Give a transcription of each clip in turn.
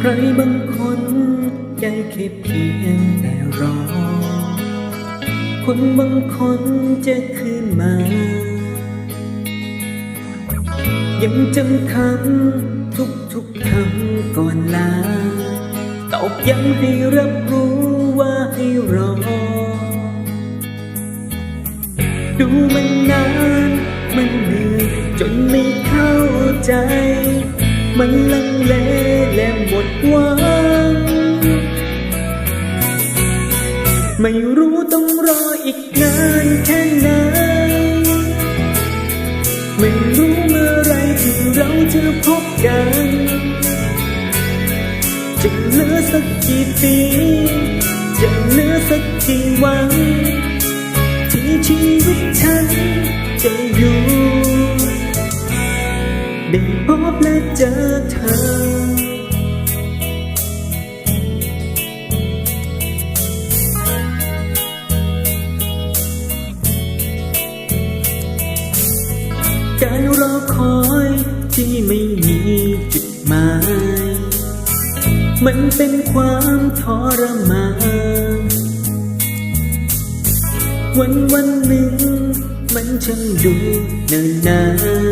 ใครบางคนใจแค่เพียงแต่รอ คนบางคนจะคืนมา ยังจำคำทุกทุกคำก่อนลา ตอกย้ำให้รับรู้ว่าให้รอ ดูมันนานมันเหนื่อยจนไม่เข้าใจ มันลังเล ดหวัง ไม่รู้ต้องรออีกนานแค่ไหน ไม่รู้เมื่อไรที่เราจะพบกัน จะเหลือสักกี่ปี จะเหลือสักกี่วัน ที่ชีวิตฉันจะอยู่ได้พบและเจอเธอ คอยที่ไม่มีจุดหมาย มันเป็นความทรมาน วันวันหนึ่ง มันช่างดูนิ่นนา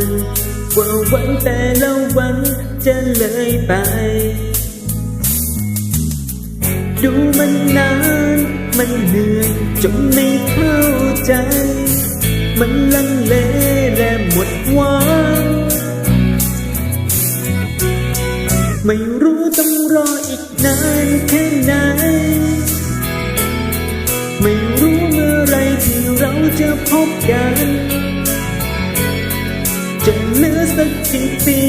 นกว่าวันแต่ละวันจะเลยไป ดูมันนาน มันเหนื่อยจนไม่เข้าใจ ไม่รู้ต้องรออีกนานแค่ไหน ไม่รู้เมื่อไรที่เราจะพบกัน จะเหลือสักกี่ปี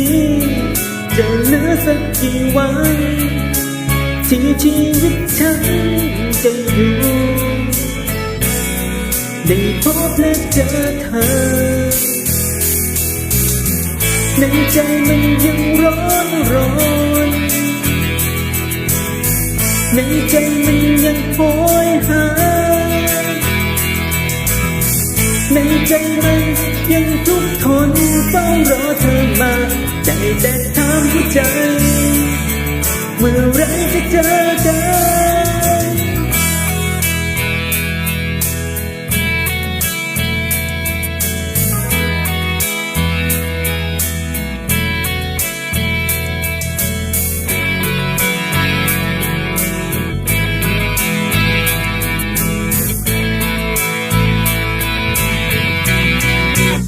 จะเหลือสักกี่วันที่ชีวิตฉันจะอยู่ ได้พบและเจอเธอในใจมันยังร้อนรอ ในใจมันยังโหยหา ในใจมันยังทุกข์ทนเฝ้ารอเธอมา ใจแต่ถามหัวใจ เมื่อไรจะเจอกัน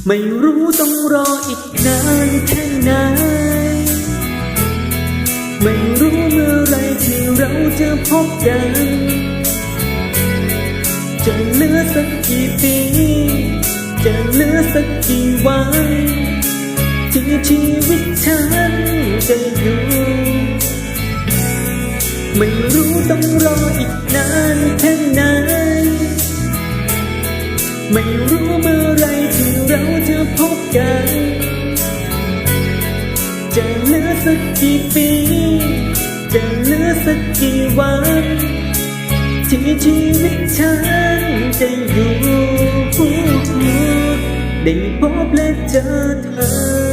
ไม่รู้ต้องรออีกนานแค่ไหน ไม่รู้เมื่อไรที่เราจะพบกัน จะเหลือสักกี่ปี จะเหลือสักกี่วัน ที่ชีวิตฉันจะอยู่ ไม่รู้ต้องรออีกนานแค่ไหน ไม่รู้เมื่อ เราจะพบกัน จะเหลือสักกี่ปี จะเหลือสักกี่วัน ที่ชีวิตฉันจะอยู่ได้พบและเจอเธอ